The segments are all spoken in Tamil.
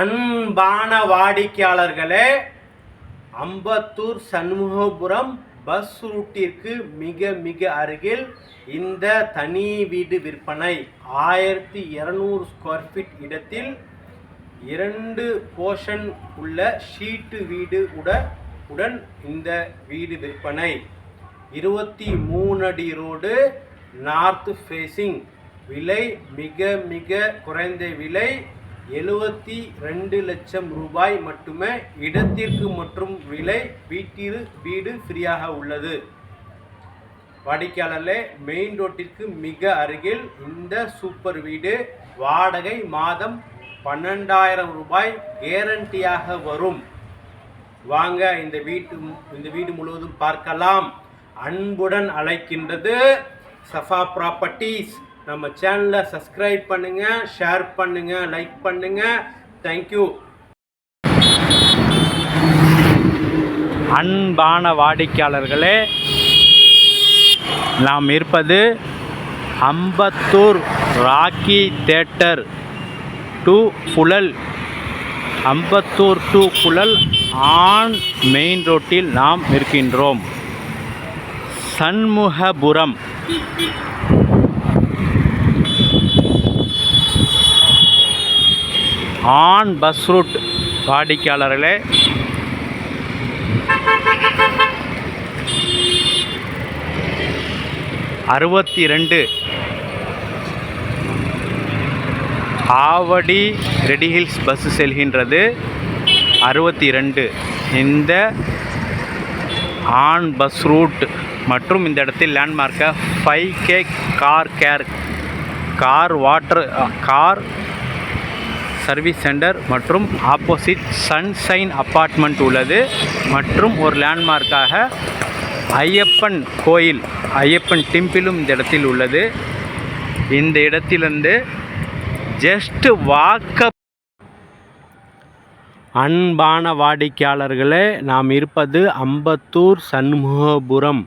அன்பான வாடிக்கையாளர்களே அம்பத்தூர் சண்முகபுரம் பஸ் ரூட்டிற்கு மிக மிக அருகில் இந்த தனி வீடு விற்பனை. ஆயிரத்தி இரநூறு ஸ்கொயர் ஃபீட் இடத்தில் இரண்டு போர்ஷன் உள்ள ஷீட்டு வீடு உட உடன் இந்த வீடு விற்பனை. இருபத்தி மூணு அடி ரோடு நார்த் ஃபேஸிங் விலை மிக மிக குறைந்த விலை எழுபத்தி ரெண்டு லட்சம் ரூபாய் மட்டுமே இடத்திற்கு மற்றும் விலை வீட்டில் வீடு ஃப்ரீயாக உள்ளது. வாடிக்கையாளர்களே மெயின் ரோட்டிற்கு மிக அருகில் இந்த சூப்பர் வீடு வாடகை மாதம் பன்னெண்டாயிரம் ரூபாய் கேரண்டியாக வரும். வாங்க இந்த வீட்டு இந்த வீடு முழுவதும் பார்க்கலாம். அன்புடன் அழைக்கின்றது சஃபா ப்ராப்பர்ட்டிஸ் நம்ம சேனலை சப்ஸ்கிரைப் பண்ணுங்கள் ஷேர் பண்ணுங்கள் லைக் பண்ணுங்கள் தேங்க்யூ அன்பான வாடிக்கையாளர்களே நாம் இருப்பது Ambattur Rakki theatre to Puzhal. Ambattur to Puzhal on main ரோட்டில் நாம் இருக்கின்றோம். சண்முகபுரம். ஆன் பஸ் ரூட் வாடிக்கையாளர்களே. அறுபத்தி ரெண்டு ஆவடி ரெடி ஹில்ஸ் பஸ் செல்கின்றது. அறுபத்தி ரெண்டு இந்த ஆன் பஸ் ரூட் மற்றும் இந்த இடத்தில் லேண்ட்மார்க்கை five K car care car water car service centre மற்றும் ஆப்போசிட் சன்ஷைன் அப்பார்ட்மெண்ட் உள்ளது. மற்றும் ஒரு லேண்ட்மார்க்காக ஐயப்பன் கோயில் ஐயப்பன் டெம்பிளும் இந்த இடத்தில் உள்ளது. இந்த இடத்திலிருந்து ஜஸ்ட் வாக்க அன்பான வாடிக்கையாளர்களே நாம் இருப்பது அம்பத்தூர் சண்முகபுரம்.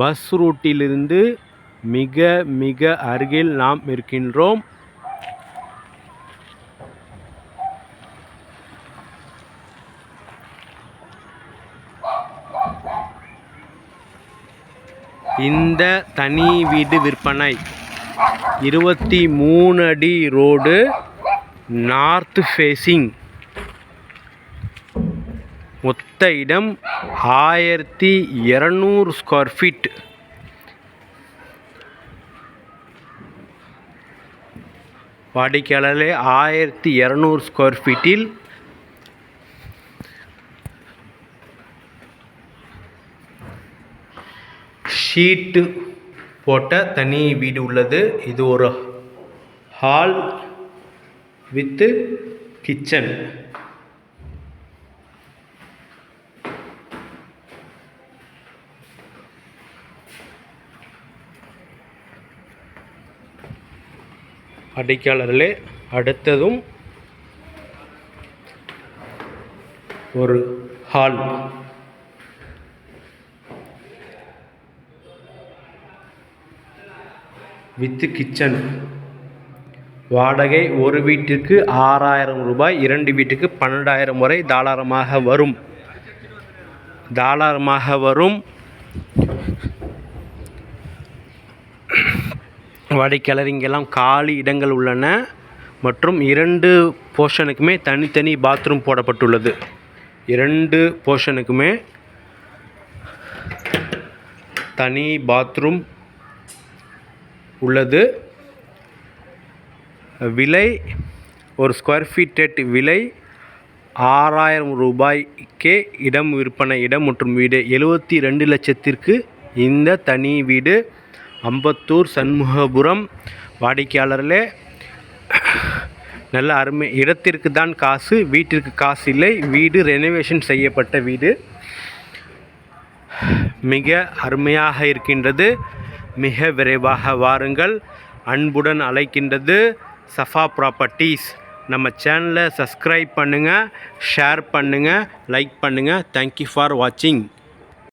பஸ் ரூட்டிலிருந்து மிக மிக அருகில் நாம் இருக்கின்றோம். இந்த தனி வீடு விற்பனை. இருபத்தி மூணு அடி ரோடு நார்த் ஃபேஸிங் மொத்த இடம் ஆயிரத்தி இரநூறு ஸ்கொயர் ஃபீட் வாடிக்கையாளர்களே ஆயிரத்தி இரநூறு ஸ்கொயர் ஃபீட்டில் ஷீட்டு போட்ட தனி வீடு உள்ளது. இது ஒரு ஹால் வித்து கிச்சன். அடைக்காளர்களே அடுத்ததும் ஒரு ஹால். With kitchen. வாடகை ஒரு வீட்டிற்கு ஆறாயிரம் ரூபாய் இரண்டு வீட்டுக்கு பன்னெண்டாயிரம் வரை தாராளமாக வரும். தாராளமாக வரும். வாடிக்கையாளர் இங்கெல்லாம் காலி இடங்கள் உள்ளன. மற்றும் இரண்டு போர்ஷனுக்குமே தனித்தனி பாத்ரூம் போடப்பட்டுள்ளது. இரண்டு போர்ஷனுக்குமே தனி பாத்ரூம் உள்ளது. விலை ஒரு ஸ்கொயர் ஃபீட் விலை ஆறாயிரம் ரூபாய்க்கே இடம் விற்பனை இடம் மற்றும் வீடு. எழுபத்தி ரெண்டு லட்சத்திற்கு இந்த தனி வீடு. அம்பத்தூர் சண்முகபுரம் வாடிக்கையாளர்களே நல்ல அருமை. இடத்திற்கு தான் காசு வீட்டிற்கு காசு இல்லை. வீடு ரெனோவேஷன் செய்யப்பட்ட வீடு. மிக அருமையாக இருக்கின்றது. மிக விரைவாக வாருங்கள். அன்புடன் அழைக்கின்றது சஃபா ப்ராப்பர்ட்டிஸ் நம்ம சேனலை சப்ஸ்கிரைப் பண்ணுங்கள் ஷேர் பண்ணுங்கள் லைக் பண்ணுங்கள் தேங்க்யூ ஃபார் வாட்சிங்